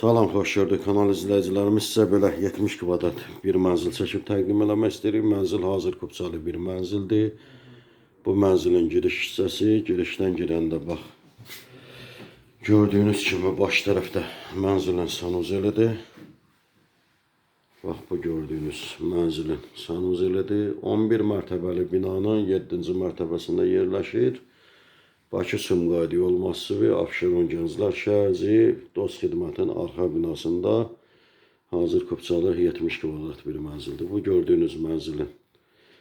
Salam, xoş gördük kanal izləyicilərimiz. Sizə belə 70 kvadrat bir mənzil çəkib təqdim eləmək istəyirik. Mənzil hazır kupçalı bir mənzildir. Bu mənzilin giriş hissəsi, girişdən girəndə bax. Gördüyünüz kimi baş tərəfdə mənzilin sanuzelidir. Bax bu gördüyünüz mənzilin sanuzelidir. 11 mərtəbəli binanın 7-ci mərtəbəsində yerləşir. Bakı Sumqayıt yol massivi, Abşeron Gənclər şəhəri, Dost xidmətin arxa binasında hazır kupçalı 70 kvadrat bir mənzildir. Bu gördüyünüz mənzilin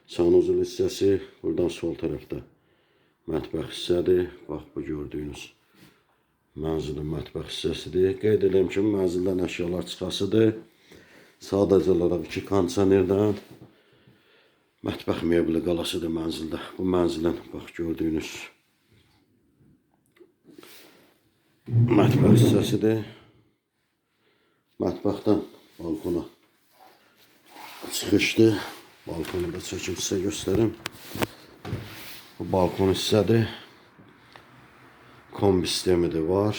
sanuzul hissəsi buradan sol tərəfdə mətbəx hissədir. Bax bu gördüyünüz mənzilin mətbəx hissəsidir. Qeyd edirəm ki, mənzildən əşyalar çıxasıdır. Sadəcə olaraq iki kondisionerdən mətbəx mebeli qalasıdır mənzildə. Bu mənzilin bax gördüyünüz mətbəx hissəsidir. Mətbəxdən balkona çıxışdır. Balkonu da çəkib sizə göstərim. Bu balkon hissədir. Kombi sistemi də var.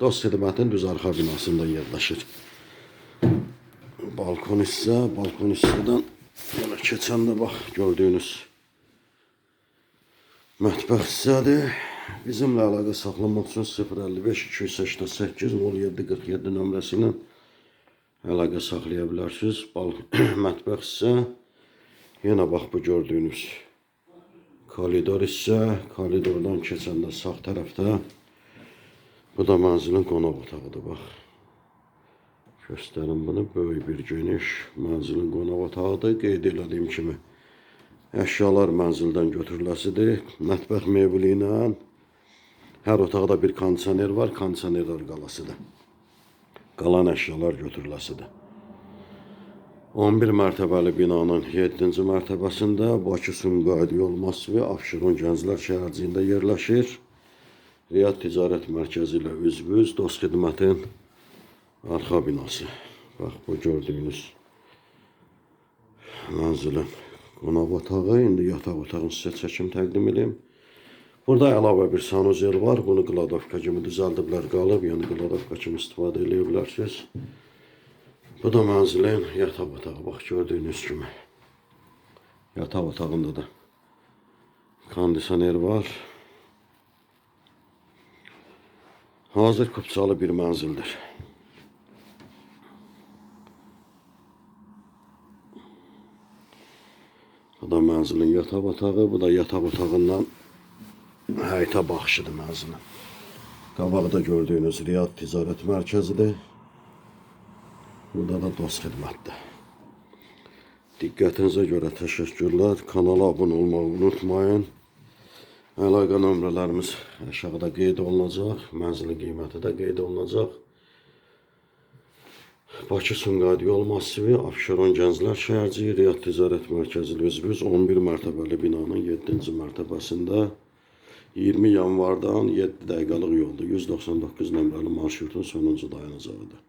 Dost xidmətin düz arxa binasında yerləşir. Balkon hissə, balkon hissədən yana keçəndə bax gördüyünüz mətbəx hissədir. Bizimlə əlaqə saxlamaq üçün 055 288 07 47 nömrəsi ilə əlaqə saxlaya bilərsiniz. Bal mətbəx hissə yenə bax bu gördüyünüz koridor hissə, koridordan keçəndə sağ tərəfdə bu da mənzilin qonaq otağıdır bax. Göstərim bunu böyük bir geniş mənzilin qonaq otağıdır. Qeyd elədiyim kimi əşyalar mənzildən götürüləsidir. Mətbəx mebeli ilə hər otaqda bir kondisioner var, kondisionerlər qalasıdır. Qalan əşyalar götürüləsidir. 11 mərtəbəli binanın 7-ci mərtəbəsində Bakı Sumqayıt yol massivi Abşeron Gənclər şəhərciyində yerləşir. Riyad Ticarət Mərkəzi ilə üzbüz Dost xidmətin arxa binası. Bax bu gördüyünüz mənzilin qonaq otağı. İndi yataq otağını sizə çəkim təqdim edeyim. Burada əlavə bir sanuzel var. Bunu qladovka kimi düzəldiblər qalıb. Yəni qladovka kimi istifadə edə bilərsiniz. Bu da mənzilin yataq otağı. Bax gördüyünüz kimi. Yataq otağında da kondisioner var. Hazır kupçalı bir mənzildir. Bu da mənzilin yataq otağı. Bu da yataq otağından həyətə baxışıdır mənzilin. Qabaqda gördüyünüz Riyad Ticarət Mərkəzidir. Burada da dost xidmətdir. Diqqətinizə görə təşəkkürlər. Kanala abunə olmağı unutmayın. Əlaqə nömrələrimiz aşağıda qeyd olunacaq. Mənzilin qiyməti də qeyd olunacaq. Bakı Sumqayıt yol massivi, Abşeron Gənclər şəhərciyi, Riyad Ticarət Mərkəzi üzvüz 11 mərtəbəli binanın 7-ci mərtəbəsində 20 yanvardan 7 dəqiqəlik yoldur. 199 nömrəli marşrutun sonuncu dayanacağıdır.